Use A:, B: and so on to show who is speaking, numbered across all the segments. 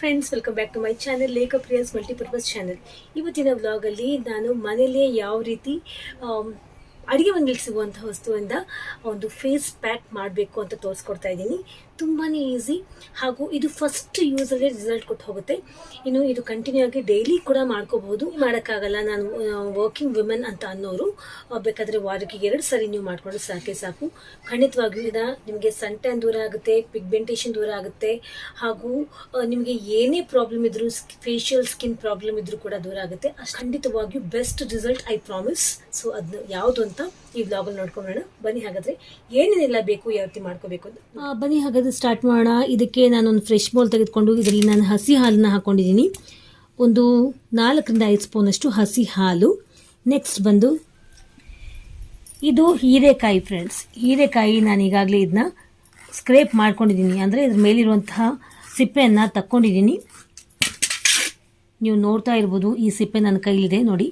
A: Friends welcome back to my channel Lekha Priya's multipurpose channel ಇವತ್ತಿನ ವ್ಲಾಗಲ್ಲಿ ನಾನು ಮನೆಯಲ್ಲೇ ಯಾವ ರೀತಿ ಅಡುಗೆ ಮನೆಯಲ್ಲಿ ಸಿಗುವಂಥ ವಸ್ತುವಿಂದ ಒಂದು ಫೇಸ್ ಪ್ಯಾಕ್ ಮಾಡಬೇಕು ಅಂತ ತೋರಿಸ್ಕೊಡ್ತಾ ಇದ್ದೀನಿ. ತುಂಬಾ ಈಸಿ ಹಾಗೂ ಇದು ಫಸ್ಟ್ ಯೂಸಲ್ಲಿ ರಿಸಲ್ಟ್ ಕೊಟ್ಟು ಹೋಗುತ್ತೆ. ಇನ್ನು ಇದು ಕಂಟಿನ್ಯೂ ಆಗಿ ಡೈಲಿ ಕೂಡ ಮಾಡ್ಕೋಬಹುದು. ಮಾಡೋಕ್ಕಾಗಲ್ಲ ನಾನು ವರ್ಕಿಂಗ್ ವಿಮೆನ್ ಅಂತ ಅನ್ನೋರು. ಬೇಕಾದರೆ ವಾರಕ್ಕೆ ಎರಡು ಸರಿ ನೀವು ಮಾಡ್ಕೊಂಡ್ರೆ ಸಾಕೆ ಸಾಕು. ಖಂಡಿತವಾಗಿಯೂ ಇದು ನಿಮಗೆ ಸನ್ ದೂರ ಆಗುತ್ತೆ ಪಿಗ್ಮೆಂಟೇಷನ್ ದೂರ ಆಗುತ್ತೆ. ಹಾಗೂ ನಿಮಗೆ ಏನೇ ಪ್ರಾಬ್ಲಮ್ ಇದ್ರೂ ಫೇಶಿಯಲ್ ಸ್ಕಿನ್ ಪ್ರಾಬ್ಲಮ್ ಇದ್ರೂ ಕೂಡ ದೂರ ಆಗುತ್ತೆ. ಖಂಡಿತವಾಗಿಯೂ best result I promise so ಅದನ್ನ ಯಾವುದು ಅಂತ ಈ ವ್ಲಾಗಲ್ಲಿ ನೋಡ್ಕೊಂಡೋಣ ಬನ್ನಿ ಹಾಗಾದರೆ ಏನೇನೆಲ್ಲ ಬೇಕು, ಯಾವತ್ತಿ ರೀತಿ ಮಾಡ್ಕೋಬೇಕು ಅಂತ. ಬನ್ನಿ ಹಾಗಾದ್ರೆ ಸ್ಟಾರ್ಟ್ ಮಾಡೋಣ. ಇದಕ್ಕೆ ನಾನೊಂದು ಫ್ರೆಶ್ ಬೌಲ್ ತೆಗೆದುಕೊಂಡು ಇದರಲ್ಲಿ ನಾನು ಹಸಿ ಹಾಲನ್ನು ಹಾಕೊಂಡಿದ್ದೀನಿ. ಒಂದು ನಾಲ್ಕರಿಂದ ಐದು ಸ್ಪೂನಷ್ಟು ಹಸಿ ಹಾಲು. ನೆಕ್ಸ್ಟ್ ಬಂದು ಇದು ಹೀರೆಕಾಯಿ ಫ್ರೆಂಡ್ಸ್ ಹೀರೆಕಾಯಿ ನಾನು ಈಗಾಗಲೇ ಇದನ್ನ ಸ್ಕ್ರೇಪ್ ಮಾಡ್ಕೊಂಡಿದ್ದೀನಿ. ಅಂದರೆ ಇದ್ರ ಮೇಲಿರುವಂತಹ ಸಿಪ್ಪೆಯನ್ನು ತಕ್ಕೊಂಡಿದ್ದೀನಿ. ನೀವು ನೋಡ್ತಾ ಇರ್ಬೋದು, ಈ ಸಿಪ್ಪೆ ನನ್ನ ಕೈಲಿದೆ, ನೋಡಿ.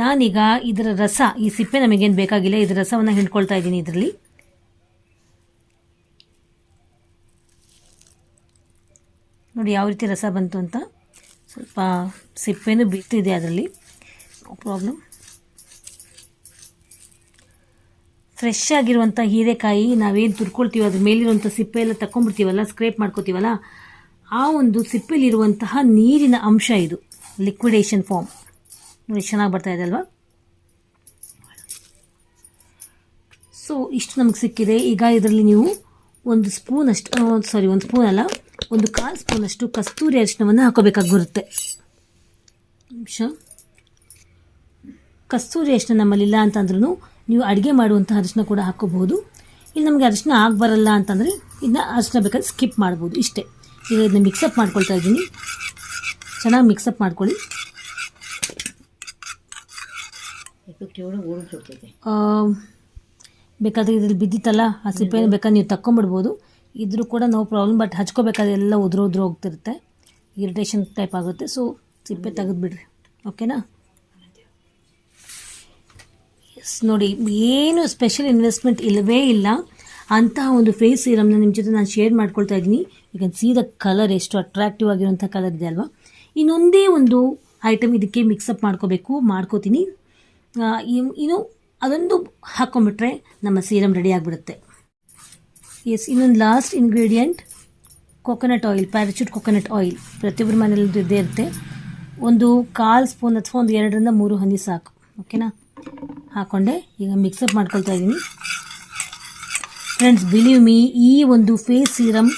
A: ನಾನೀಗ ಇದರ ರಸ, ಈ ಸಿಪ್ಪೆ ನಮಗೇನು ಬೇಕಾಗಿಲ್ಲ, ಇದರ ರಸವನ್ನು ಹಿಂಡ್ಕೊಳ್ತಾ ಇದ್ದೀನಿ ಇದರಲ್ಲಿ. ನೋಡಿ ಯಾವ ರೀತಿ ರಸ ಬಂತು ಅಂತ. ಸ್ವಲ್ಪ ಸಿಪ್ಪೆನೂ ಬಿಟ್ಟಿದೆ ಅದರಲ್ಲಿ. ನೋ ಪ್ರಾಬ್ಲಮ್ ಫ್ರೆಶ್ ಆಗಿರುವಂಥ ಹೀರೆಕಾಯಿ ನಾವೇನು ತುರ್ಕೊಳ್ತೀವೋ ಅದ್ರ ಮೇಲಿರುವಂಥ ಸಿಪ್ಪೆ ಎಲ್ಲ ತಗೊಂಡ್ಬಿಡ್ತೀವಲ್ಲ ಸ್ಕ್ರೇಪ್ ಮಾಡ್ಕೋತೀವಲ್ಲ, ಆ ಒಂದು ಸಿಪ್ಪೆಲಿರುವಂತಹ ನೀರಿನ ಅಂಶ ಇದು ಲಿಕ್ವಿಡೇಷನ್ ಫಾರ್ಮ್ ನೋಡಿ ಚೆನ್ನಾಗಿ ಬರ್ತಾ ಇದೆ ಅಲ್ವಾ? ಸೊ ಇಷ್ಟು ನಮಗೆ ಸಿಕ್ಕಿದೆ. ಈಗ ಇದರಲ್ಲಿ ನೀವು ಒಂದು ಸ್ಪೂನ್ ಅಷ್ಟು ಸಾರಿ ಒಂದು ಸ್ಪೂನ್ ಅಲ್ಲ ಒಂದು ಕಾಲು ಸ್ಪೂನಷ್ಟು ಕಸ್ತೂರಿ ಅರಿಶಿನವನ್ನು ಹಾಕೋಬೇಕಾಗಿರುತ್ತೆ. ನಿಮಿಷ. ಕಸ್ತೂರಿ ಅರಿಶಿನ ನಮ್ಮಲ್ಲಿಲ್ಲ ಅಂತಂದ್ರೂ ನೀವು ಅಡುಗೆ ಮಾಡುವಂಥ ಅರಿಶಿನ ಕೂಡ ಹಾಕೋಬಹುದು. ಇಲ್ಲಿ ನಮಗೆ ಅರಿಶಿನ ಆಗಬಾರಲ್ಲ ಬರಲ್ಲ ಅಂತಂದರೆ ಇದನ್ನ ಅರಿಶಿನ ಬೇಕಾದ್ರೆ ಸ್ಕಿಪ್ ಮಾಡ್ಬೋದು ಇಷ್ಟೇ. ಈಗ ಇದನ್ನ ಮಿಕ್ಸಪ್ ಮಾಡ್ಕೊಳ್ತಾ ಇದ್ದೀನಿ. ಚೆನ್ನಾಗಿ ಮಿಕ್ಸಪ್ ಮಾಡ್ಕೊಳ್ಳಿ. ಬೇಕಾದರೆ ಬೇಕಾದ್ರೆ ಇದ್ರಲ್ಲಿ ಬಿದ್ದಿತ್ತಲ್ಲ ಆ ಸಿಪ್ಪೆ ಬೇಕಾದ್ರೆ ನೀವು ತಕ್ಕೊಂಬಿಡ್ಬೋದು ಇದ್ರೂ ಕೂಡ ನೋ ಪ್ರಾಬ್ಲಮ್ ಬಟ್ ಹಚ್ಕೋಬೇಕಾದ್ರೆ ಎಲ್ಲ ಉದುರು ಉದುರು ಹೋಗ್ತಿರುತ್ತೆ. ಇರಿಟೇಷನ್ ಟೈಪ್ ಆಗುತ್ತೆ ಸೊ ಸಿಪ್ಪೆ ತೆಗೆದುಬಿಡ್ರಿ ಓಕೆನಾ ಎಸ್ ನೋಡಿ, ಏನು ಸ್ಪೆಷಲ್ ಇನ್ವೆಸ್ಟ್ಮೆಂಟ್ ಇಲ್ಲವೇ ಇಲ್ಲ. ಅಂತಹ ಒಂದು ಫೇಸ್ ಸೀರಮ್ನ ನಿಮ್ಮ ಜೊತೆ ನಾನು ಶೇರ್ ಮಾಡ್ಕೊಳ್ತಾ ಇದ್ದೀನಿ. ಈಗ ದ ಕಲರ್ ಎಷ್ಟು ಅಟ್ರಾಕ್ಟಿವ್ ಆಗಿರುವಂಥ ಕಲರ್ ಇದೆ ಅಲ್ವಾ? ಇನ್ನೊಂದೇ ಒಂದು ಐಟಮ್ ಇದಕ್ಕೆ ಮಿಕ್ಸಪ್ ಮಾಡ್ಕೋಬೇಕು, ಮಾಡ್ಕೋತೀನಿ. ಇನ್ನು ಅದೊಂದು ಹಾಕ್ಕೊಂಬಿಟ್ರೆ ನಮ್ಮ ಸೀರಮ್ ರೆಡಿ ಆಗಿಬಿಡುತ್ತೆ. ಎಸ್ ಇನ್ನೊಂದು last ingredient coconut oil Parachute coconut oil ಪ್ರತಿಯೊಬ್ಬರ ಮನೇಲಿ ಇದ್ದೇ ಇರುತ್ತೆ. ಒಂದು ಕಾಲು ಸ್ಪೂನ್ ಅಥವಾ ಒಂದು ಎರಡರಿಂದ ಮೂರು ಹನಿ ಸಾಕು. ಓಕೆನಾ ಹಾಕ್ಕೊಂಡೆ ಈಗ ಮಿಕ್ಸಪ್ ಮಾಡ್ಕೊಳ್ತಾ ಇದ್ದೀನಿ ಫ್ರೆಂಡ್ಸ್ ಬಿಲೀವ್ ಮೀ ಈ ಒಂದು ಫೇಸ್ ಸೀರಮ್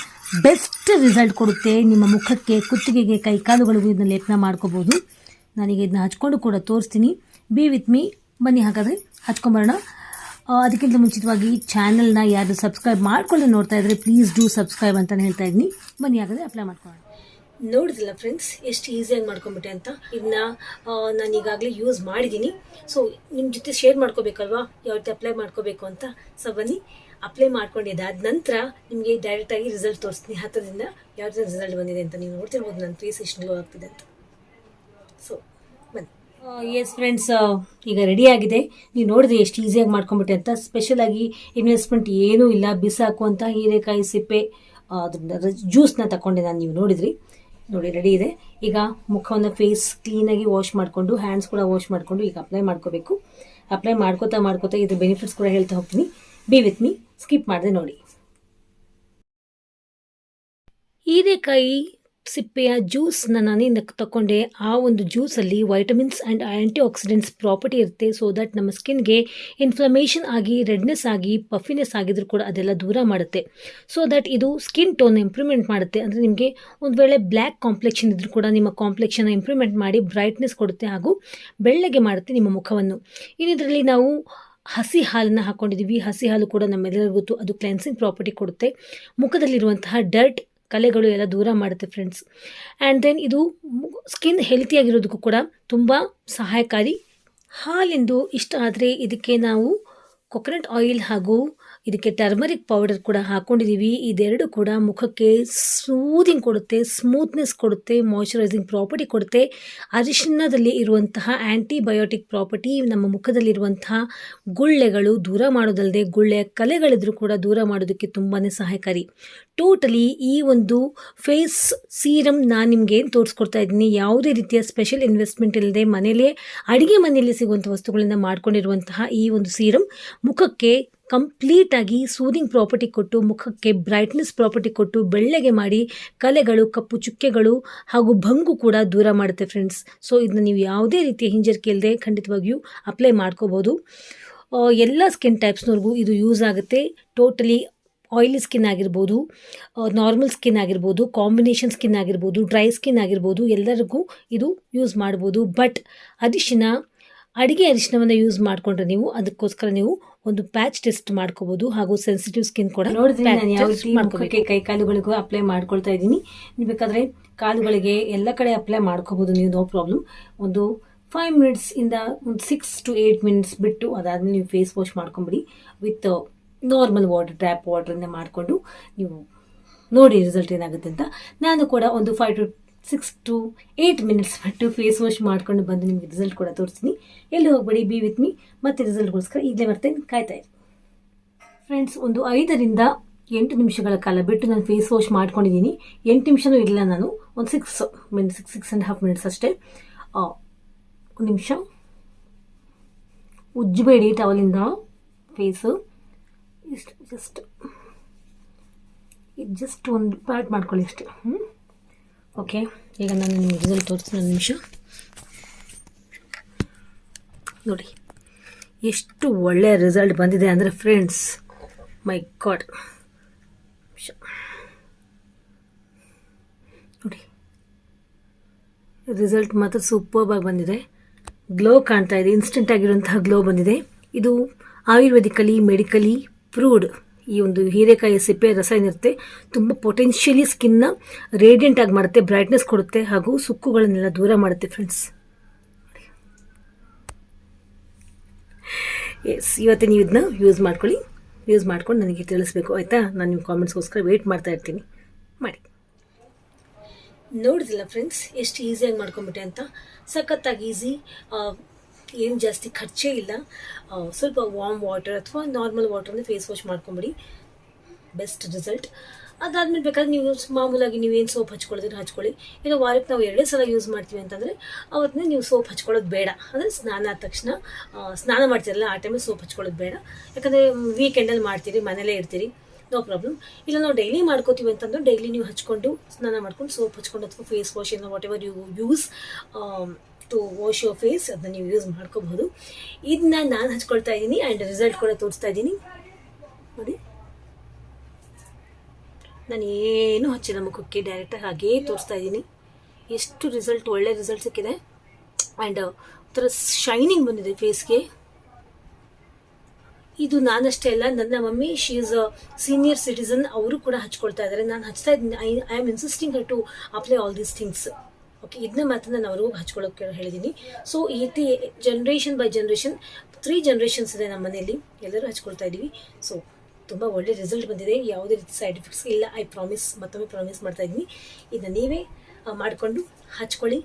A: ಬೆಸ್ಟ್ ರಿಸಲ್ಟ್ ಕೊಡುತ್ತೆ. ನಿಮ್ಮ ಮುಖಕ್ಕೆ, ಕುತ್ತಿಗೆಗೆ, ಕೈ ಕಾಲುಗಳಿಗೂ ಇದನ್ನ ಲೇಪನ ಮಾಡ್ಕೋಬೋದು. ನನಗೆ ಇದನ್ನ ಹಚ್ಕೊಂಡು ಕೂಡ ತೋರಿಸ್ತೀನಿ. ಬಿ ವಿತ್ ಮೀ ಬನ್ನಿ ಹಾಗಾದರೆ ಹಚ್ಕೊಂಬರೋಣ. ಅದಕ್ಕಿಂತ ಮುಂಚಿತವಾಗಿ ಚಾನಲ್ನ ಯಾರು ಸಬ್ಸ್ಕ್ರೈಬ್ ಮಾಡ್ಕೊಂಡು ನೋಡ್ತಾ ಇದ್ರೆ ಪ್ಲೀಸ್ ಡೂ ಸಬ್ಸ್ಕ್ರೈಬ್ ಅಂತಲೇ ಹೇಳ್ತಾ ಇದ್ದೀನಿ ಬನ್ನಿ, ಹಾಗಾದರೆ ಅಪ್ಲೈ ಮಾಡ್ಕೊಳ್ಳೋಣ. ನೋಡಿದಿಲ್ಲ ಫ್ರೆಂಡ್ಸ್ ಎಷ್ಟು ಈಸಿಯಾಗಿ ಮಾಡ್ಕೊಂಬಿಟ್ಟೆ ಅಂತ? ಇದನ್ನ ನಾನು ಈಗಾಗಲೇ ಯೂಸ್ ಮಾಡಿದ್ದೀನಿ ಸೊ ನಿಮ್ಮ ಜೊತೆ ಶೇರ್ ಮಾಡ್ಕೋಬೇಕಲ್ವಾ? ಯಾವ ರೀತಿ ಅಪ್ಲೈ ಮಾಡ್ಕೋಬೇಕು ಅಂತ? ಸೊ ಬನ್ನಿ ಅಪ್ಲೈ ಮಾಡ್ಕೊಂಡಿದ್ದಾದ ನಂತರ ನಿಮಗೆ ಡೈರೆಕ್ಟಾಗಿ ರಿಸಲ್ಟ್ ತೋರಿಸ್ತೀನಿ. ಹತ್ತದಿಂದ ಯಾವ ರೀತಿ ರಿಸಲ್ಟ್ ಬಂದಿದೆ ಅಂತ ನೀವು ನೋಡ್ತಿರ್ಬೋದು. ನನ್ನ ಫೇಸ್ ಎಷ್ಟು ಗ್ಲೋ ಆಗ್ತಿದೆ ಅಂತ. ಸೊ ಎಸ್ ಫ್ರೆಂಡ್ಸ್ ಈಗ ರೆಡಿ ಆಗಿದೆ. ನೀವು ನೋಡಿದ್ರೆ ಎಷ್ಟು ಈಸಿಯಾಗಿ ಮಾಡ್ಕೊಂಬಿಟ್ಟೆ ಅಂತ. ಸ್ಪೆಷಲ್ ಆಗಿ ಇನ್ವೆಸ್ಟ್ಮೆಂಟ್ ಏನೂ ಇಲ್ಲ. ಬಿಸಾಕುವಂಥ ಹೀರೆಕಾಯಿ ಸಿಪ್ಪೆ ಅದನ್ನ ಅದ್ರ ಜ್ಯೂಸ್ನ ತಗೊಂಡೆ ನಾನು, ನೀವು ನೋಡಿದ್ರಿ. ನೋಡಿ ರೆಡಿ ಇದೆ. ಈಗ ಮುಖವನ್ನು ಫೇಸ್ ಕ್ಲೀನಾಗಿ ವಾಶ್ ಮಾಡಿಕೊಂಡು ಹ್ಯಾಂಡ್ಸ್ ಕೂಡ ವಾಶ್ ಮಾಡಿಕೊಂಡು ಈಗ ಅಪ್ಲೈ ಮಾಡ್ಕೋಬೇಕು. ಅಪ್ಲೈ ಮಾಡ್ಕೋತಾ ಮಾಡ್ಕೋತಾ ಇದ್ರ ಬೆನಿಫಿಟ್ಸ್ ಕೂಡ ಹೇಳ್ತಾ ಹೋಗ್ತೀನಿ. ಬಿ ವಿತ್ ಮೀ ಸ್ಕಿಪ್ ಮಾಡಿದೆ ನೋಡಿ. ಹೀರೆಕಾಯಿ ಸಿಪ್ಪೆಯ ಜ್ಯೂಸ್ನ ನಾನೇನು ತಗೊಂಡೆ ಆ ಒಂದು ಜ್ಯೂಸಲ್ಲಿ vitamins and anti accidents property ಇರುತ್ತೆ. ಸೊ ದಟ್ ನಮ್ಮ ಸ್ಕಿನ್ಗೆ ಇನ್ಫ್ಲಮೇಷನ್ ಆಗಿ ರೆಡ್ನೆಸ್ ಆಗಿ ಪಫಿನೆಸ್ ಆಗಿದ್ರು ಕೂಡ ಅದೆಲ್ಲ ದೂರ ಮಾಡುತ್ತೆ. ಸೊ ದಟ್ ಇದು ಸ್ಕಿನ್ ಟೋನ್ ಇಂಪ್ರೂವ್ಮೆಂಟ್ ಮಾಡುತ್ತೆ. ಅಂದರೆ ನಿಮಗೆ ಒಂದು ವೇಳೆ ಬ್ಲ್ಯಾಕ್ ಕಾಂಪ್ಲೆಕ್ಷನ್ ಇದ್ರೂ ಕೂಡ ನಿಮ್ಮ ಕಾಂಪ್ಲೆಕ್ಷನ್ ಇಂಪ್ರೂವ್ಮೆಂಟ್ ಮಾಡಿ ಬ್ರೈಟ್ನೆಸ್ ಕೊಡುತ್ತೆ ಹಾಗೂ ಬೆಳ್ಳಗೆ ಮಾಡುತ್ತೆ ನಿಮ್ಮ ಮುಖವನ್ನು. ಇನ್ನಿದರಲ್ಲಿ ನಾವು ಹಸಿ ಹಾಲನ್ನು ಹಾಕ್ಕೊಂಡಿದ್ದೀವಿ ಹಸಿ ಹಾಲು ಕೂಡ ನಮ್ಮೆಲ್ಲರಿಗೂ ಅದು ಕ್ಲೆನ್ಸಿಂಗ್ ಪ್ರಾಪರ್ಟಿ ಕೊಡುತ್ತೆ. ಮುಖದಲ್ಲಿರುವಂತಹ ಡರ್ಟ್ ಕಲೆಗಳು ಎಲ್ಲ ದೂರ ಮಾಡುತ್ತೆ ಫ್ರೆಂಡ್ಸ್ ಆ್ಯಂಡ್ ದೆನ್ ಇದು ಸ್ಕಿನ್ ಹೆಲ್ತಿಯಾಗಿರೋದಕ್ಕೂ ಕೂಡ ತುಂಬ ಸಹಾಯಕಾರಿ. ಹಾಲೆಂದು ಇಷ್ಟ ಆದರೆ ಇದಕ್ಕೆ ನಾವು ಕೊಕೊನಟ್ ಆಯಿಲ್ ಹಾಗೂ ಇದಕ್ಕೆ ಟರ್ಮರಿಕ್ ಪೌಡರ್ ಕೂಡ ಹಾಕೊಂಡಿದ್ದೀವಿ ಇದೆರಡು ಕೂಡ ಮುಖಕ್ಕೆ ಸೂದಿಂಗ್ ಕೊಡುತ್ತೆ ಸ್ಮೂತ್ನೆಸ್ ಕೊಡುತ್ತೆ ಮಾಯಶ್ಚರೈಸಿಂಗ್ ಪ್ರಾಪರ್ಟಿ ಕೊಡುತ್ತೆ. ಅರಿಶಿಣದಲ್ಲಿ ಇರುವಂತಹ ಆ್ಯಂಟಿಬಯೋಟಿಕ್ ಪ್ರಾಪರ್ಟಿ ನಮ್ಮ ಮುಖದಲ್ಲಿರುವಂತಹ ಗುಳ್ಳೆಗಳು ದೂರ ಮಾಡೋದಲ್ಲದೆ ಗುಳ್ಳೆಯ ಕಲೆಗಳಿದ್ರೂ ಕೂಡ ದೂರ ಮಾಡೋದಕ್ಕೆ ತುಂಬಾ ಸಹಾಯಕಾರಿ. ಟೋಟಲಿ ಈ ಒಂದು ಫೇಸ್ ಸೀರಮ್ ನಾನು ನಿಮಗೆ ಏನು ತೋರಿಸ್ಕೊಡ್ತಾ ಇದ್ದೀನಿ, ಯಾವುದೇ ರೀತಿಯ ಸ್ಪೆಷಲ್ ಇನ್ವೆಸ್ಟ್ಮೆಂಟ್ ಇಲ್ಲದೆ ಮನೆಯಲ್ಲೇ ಅಡುಗೆ ಮನೆಯಲ್ಲಿ ಸಿಗುವಂಥ ವಸ್ತುಗಳಿಂದ ಮಾಡ್ಕೊಂಡಿರುವಂತಹ ಈ ಒಂದು ಸೀರಮ್ ಮುಖಕ್ಕೆ ಕಂಪ್ಲೀಟಾಗಿ ಸೂದಿಂಗ್ ಪ್ರಾಪರ್ಟಿ ಕೊಟ್ಟು, ಮುಖಕ್ಕೆ ಬ್ರೈಟ್ನೆಸ್ ಪ್ರಾಪರ್ಟಿ ಕೊಟ್ಟು, ಬೆಳ್ಳಗೆ ಮಾಡಿ ಕಲೆಗಳು, ಕಪ್ಪು ಚುಕ್ಕೆಗಳು ಹಾಗೂ ಭಂಗು ಕೂಡ ದೂರ ಮಾಡುತ್ತೆ ಫ್ರೆಂಡ್ಸ್ ಸೊ ಇದನ್ನ ನೀವು ಯಾವುದೇ ರೀತಿಯ ಹಿಂಜರಿಕೆ ಇಲ್ಲದೆ ಖಂಡಿತವಾಗಿಯೂ ಅಪ್ಲೈ ಮಾಡ್ಕೋಬೋದು. ಎಲ್ಲ ಸ್ಕಿನ್ ಟೈಪ್ಸ್ನವ್ರಿಗೂ ಇದು ಯೂಸ್ ಆಗುತ್ತೆ. ಟೋಟಲಿ ಆಯಿಲಿ ಸ್ಕಿನ್ ಆಗಿರ್ಬೋದು ನಾರ್ಮಲ್ ಸ್ಕಿನ್ ಆಗಿರ್ಬೋದು ಕಾಂಬಿನೇಷನ್ ಸ್ಕಿನ್ ಆಗಿರ್ಬೋದು ಡ್ರೈ ಸ್ಕಿನ್ ಆಗಿರ್ಬೋದು, ಎಲ್ಲರಿಗೂ ಇದು ಯೂಸ್ ಮಾಡ್ಬೋದು. ಬಟ್ ಅರಿಶಿನ ಅಡಿಗೆ ಅರಿಶಿನವನ್ನು ಯೂಸ್ ಮಾಡಿಕೊಂಡ್ರೆ ನೀವು ಅದಕ್ಕೋಸ್ಕರ ನೀವು ಒಂದು ಪ್ಯಾಚ್ ಟೆಸ್ಟ್ ಮಾಡ್ಕೋಬಹುದು ಹಾಗೂ ಸೆನ್ಸಿಟಿವ್ ಸ್ಕಿನ್ ಕೂಡ
B: ನೋಡಿದ್ರೆ ನಾನು ಯಾವ ರೀತಿ
A: ಮಾಡ್ಕೋಬೇಕು.
B: ಮುಖಕ್ಕೆ ಕೈ ಕಾಲುಗಳಿಗೂ ಅಪ್ಲೈ ಮಾಡ್ಕೊಳ್ತಾ ಇದ್ದೀನಿ. ನೀವು ಬೇಕಾದ್ರೆ ಕಾಲುಗಳಿಗೆ ಎಲ್ಲ ಕಡೆ ಅಪ್ಲೈ ಮಾಡ್ಕೋಬಹುದು ನೀವು ನೋ ಪ್ರಾಬ್ಲಮ್ ಒಂದು ಫೈವ್ ಮಿನಿಟ್ಸ್ ಇಂದ ಒಂದು ಸಿಕ್ಸ್ ಟು ಏಟ್ ಮಿನಿಟ್ಸ್ ಬಿಟ್ಟು ಅದಾದ್ಮೇಲೆ ನೀವು ಫೇಸ್ ವಾಶ್ ಮಾಡ್ಕೊಂಬಿಡಿ. ವಿತ್ ನಾರ್ಮಲ್ ವಾಟರ್ ಟ್ಯಾಪ್ ವಾಟರಿಂದ ಮಾಡಿಕೊಂಡು ನೀವು ನೋಡಿ ರಿಸಲ್ಟ್ ಏನಾಗುತ್ತೆ ಅಂತ. ನಾನು ಕೂಡ ಒಂದು five to six to eight minutes ಬಿಟ್ಟು ಫೇಸ್ ವಾಶ್ ಮಾಡ್ಕೊಂಡು ಬಂದು ನಿಮಗೆ ರಿಸಲ್ಟ್ ಕೂಡ ತೋರಿಸ್ತೀನಿ. ಎಲ್ಲಿ ಹೋಗಬೇಡಿ ಬಿ ವಿತ್ ಮೀ ಮತ್ತೆ ರಿಸಲ್ಟ್ಗೋಸ್ಕರ ಈಗಲೇ ಬರ್ತೇನೆ, ಕಾಯ್ತಾ ಇರಿ. ಫ್ರೆಂಡ್ಸ್ ಒಂದು ಐದರಿಂದ ಎಂಟು ನಿಮಿಷಗಳ ಕಾಲ ಬಿಟ್ಟು ನಾನು ಫೇಸ್ ವಾಶ್ ಮಾಡ್ಕೊಂಡಿದ್ದೀನಿ. ಎಂಟು ನಿಮಿಷನೂ ಇಲ್ಲ ನಾನು, ಒಂದು six minute six six and half minutes ಅಷ್ಟೇ. ಒಂದು ನಿಮಿಷ. ಉಜ್ಜಬೇಡಿ ಟವಲಿಂದ ಫೇಸು ಇಷ್ಟು ಜಸ್ಟ್ ಇದು ಜಸ್ಟ್ ಒಂದು ಪ್ಯಾಟ್ ಮಾಡ್ಕೊಳ್ಳಿ ಅಷ್ಟೇ. ಹ್ಞೂ ಓಕೆ, ಈಗ ನಾನು ನಿಮ್ಗೆ ರಿಸಲ್ಟ್ ತೋರಿಸ್ತೀನಿ, ಒಂದು ನಿಮಿಷ. ನೋಡಿ, ಎಷ್ಟು ಒಳ್ಳೆಯ ರಿಸಲ್ಟ್ ಬಂದಿದೆ ಅಂದರೆ ಫ್ರೆಂಡ್ಸ್ ಮೈ ಗಾಡ್ ನೋಡಿ ರಿಸಲ್ಟ್ ಮಾತ್ರ ಸೂಪರ್ಬಾಗಿ ಬಂದಿದೆ. ಗ್ಲೋ ಕಾಣ್ತಾ ಇದೆ ಇನ್ಸ್ಟೆಂಟ್ ಆಗಿರುವಂತಹ ಗ್ಲೋ ಬಂದಿದೆ. ಇದು ಆಯುರ್ವೇದಿಕಲಿ ಮೆಡಿಕಲಿ ಪ್ರೂವ್ಡ್ ಈ ಒಂದು ಹೀರೆಕಾಯಿ ಸಿಪ್ಪೆ ರಸ ಏನಿರುತ್ತೆ ತುಂಬ ಪೊಟೆನ್ಷಿಯಲಿ ಸ್ಕಿನ್ನ ರೇಡಿಯಂಟ್ ಆಗಿ ಮಾಡುತ್ತೆ ಬ್ರೈಟ್ನೆಸ್ ಕೊಡುತ್ತೆ, ಹಾಗೂ ಸುಕ್ಕುಗಳನ್ನೆಲ್ಲ ದೂರ ಮಾಡುತ್ತೆ ಫ್ರೆಂಡ್ಸ್ ಎಸ್ ಇವತ್ತೇ ನೀವು ಇದನ್ನ ಯೂಸ್ ಮಾಡ್ಕೊಳ್ಳಿ. ಯೂಸ್ ಮಾಡ್ಕೊಂಡು ನನಗೆ ತಿಳಿಸ್ಬೇಕು, ಆಯಿತಾ? ನಾನು ನಿಮ್ಮ ಕಾಮೆಂಟ್ಸ್ಗೋಸ್ಕರ ವೆಯ್ಟ್ ಮಾಡ್ತಾ ಇರ್ತೀನಿ. ಮಾಡಿ.
A: ನೋಡಿದಿಲ್ಲ ಫ್ರೆಂಡ್ಸ್ ಎಷ್ಟು ಈಸಿಯಾಗಿ ಮಾಡ್ಕೊಂಬಿಟ್ಟೆ ಅಂತ? ಸಖತ್ತಾಗಿ ಈಸಿ ಏನು ಜಾಸ್ತಿ ಖರ್ಚೇ ಇಲ್ಲ. ಸ್ವಲ್ಪ ವಾರ್ಮ್ ವಾಟರ್ ಅಥವಾ ನಾರ್ಮಲ್ ವಾಟರ್ನ ಫೇಸ್ ವಾಶ್ ಮಾಡ್ಕೊಂಬಿಡಿ. ಬೆಸ್ಟ್ ರಿಸಲ್ಟ್ ಅದಾದ್ಮೇಲೆ ಬೇಕಾದ್ರೆ ನೀವು ಮಾಮೂಲಾಗಿ ನೀವೇನು ಸೋಪ್ ಹಚ್ಕೊಳ್ಳೋದ್ರೆ ಹಚ್ಕೊಳ್ಳಿ. ಈಗ ವಾರಕ್ಕೆ ನಾವು ಎರಡೇ ಸಲ ಯೂಸ್ ಮಾಡ್ತೀವಿ ಅಂತಂದರೆ ಅವತ್ತಿನ ನೀವು ಸೋಪ್ ಹಚ್ಕೊಳ್ಳೋದು ಬೇಡ. ಅಂದರೆ ಸ್ನಾನ ಆದ ತಕ್ಷಣ ಸ್ನಾನ ಮಾಡ್ತೀರಲ್ಲ, ಆ ಟೈಮಲ್ಲಿ ಸೋಪ್ ಹಚ್ಕೊಳ್ಳೋದು ಬೇಡ. ಯಾಕಂದರೆ ವೀಕೆಂಡಲ್ಲಿ ಮಾಡ್ತೀರಿ, ಮನೇಲೇ ಇರ್ತೀರಿ ನೋ ಪ್ರಾಬ್ಲಮ್ ಇಲ್ಲ ನಾವು ಡೈಲಿ ಮಾಡ್ಕೋತೀವಿ ಅಂತಂದ್ರೆ ಡೈಲಿ ನೀವು ಹಚ್ಕೊಂಡು, ಸ್ನಾನ ಮಾಡ್ಕೊಂಡು ಸೋಪ್ ಹಚ್ಕೊಂಡು ಅಥವಾ ಫೇಸ್ ವಾಶ್ ಏನೋ whatever you use to wash your face ಅದನ್ನ ನೀವು ಯೂಸ್ ಮಾಡ್ಕೋಬಹುದು. ಇದನ್ನ ನಾನು ಹಚ್ಕೊಳ್ತಾ ಇದ್ದೀನಿ ಆ್ಯಂಡ್ ರಿಸಲ್ಟ್ ಕೂಡ ತೋರಿಸ್ತಾ ಇದ್ದೀನಿ. ನೋಡಿ. ನಾನು ಏನು ಹಚ್ಚಿಲ್ಲ ಮುಖಕ್ಕೆ ಡೈರೆಕ್ಟಾಗಿ ಹಾಗೇ ತೋರಿಸ್ತಾ ಇದ್ದೀನಿ. ಎಷ್ಟು ರಿಸಲ್ಟ್ ಒಳ್ಳೆ ರಿಸಲ್ಟ್ ಸಿಕ್ಕಿದೆ. ಆ್ಯಂಡ್ ಒಂಥರ ಶೈನಿಂಗ್ ಬಂದಿದೆ ಫೇಸ್ಗೆ ಇದು ನಾನಷ್ಟೇ ಅಲ್ಲ, ನನ್ನ mummy she is a senior citizen ಅವರು ಕೂಡ ಹಚ್ಕೊಳ್ತಾ ಇದ್ದಾರೆ. ನಾನು ಹಚ್ತಾ ಇದ್ದೀನಿ. I I am insisting to apply all these things okay ಇದನ್ನ ಮಾತ್ರ ನಾನು ಅವ್ರಿಗೂ ಹಚ್ಕೊಳ್ಳೋಕೆ ಹೇಳಿದ್ದೀನಿ ಸೊ ಈ ರೀತಿ generation by generation three generations ಇದೆ ನಮ್ಮ ಮನೆಯಲ್ಲಿ. ಎಲ್ಲರೂ ಹಚ್ಕೊಳ್ತಾ ಇದ್ದೀವಿ ಸೊ ತುಂಬ ಒಳ್ಳೆ ರಿಸಲ್ಟ್ ಬಂದಿದೆ. ಯಾವುದೇ ರೀತಿ ಸೈಡ್ ಎಫೆಕ್ಟ್ಸ್ ಇಲ್ಲ. ಐ ಪ್ರಾಮಿಸ್ ಮತ್ತೊಮ್ಮೆ ಪ್ರಾಮಿಸ್ ಮಾಡ್ತಾ ಇದ್ದೀನಿ ಇದನ್ನ ನೀವೇ ಮಾಡಿಕೊಂಡು ಹಚ್ಕೊಳ್ಳಿ.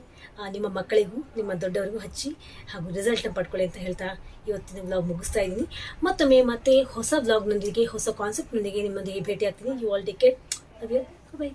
A: ನಿಮ್ಮ ಮಕ್ಕಳಿಗೂ, ನಿಮ್ಮ ದೊಡ್ಡವರಿಗೂ ಹಚ್ಚಿ, ಹಾಗೂ ರಿಸಲ್ಟ್ನ ಪಡ್ಕೊಳ್ಳಿ ಅಂತ ಹೇಳ್ತಾ ಇವತ್ತಿನ ವ್ಲಾಗ್ ಮುಗಿಸ್ತಾ ಇದ್ದೀನಿ ಮತ್ತೊಮ್ಮೆ ಮತ್ತೆ ಹೊಸ ವ್ಲಾಗ್ನೊಂದಿಗೆ ಹೊಸ ಕಾನ್ಸೆಪ್ಟ್ನೊಂದಿಗೆ ನಿಮ್ಮೊಂದಿಗೆ ಭೇಟಿ ಆಗ್ತೀನಿ you all take care bye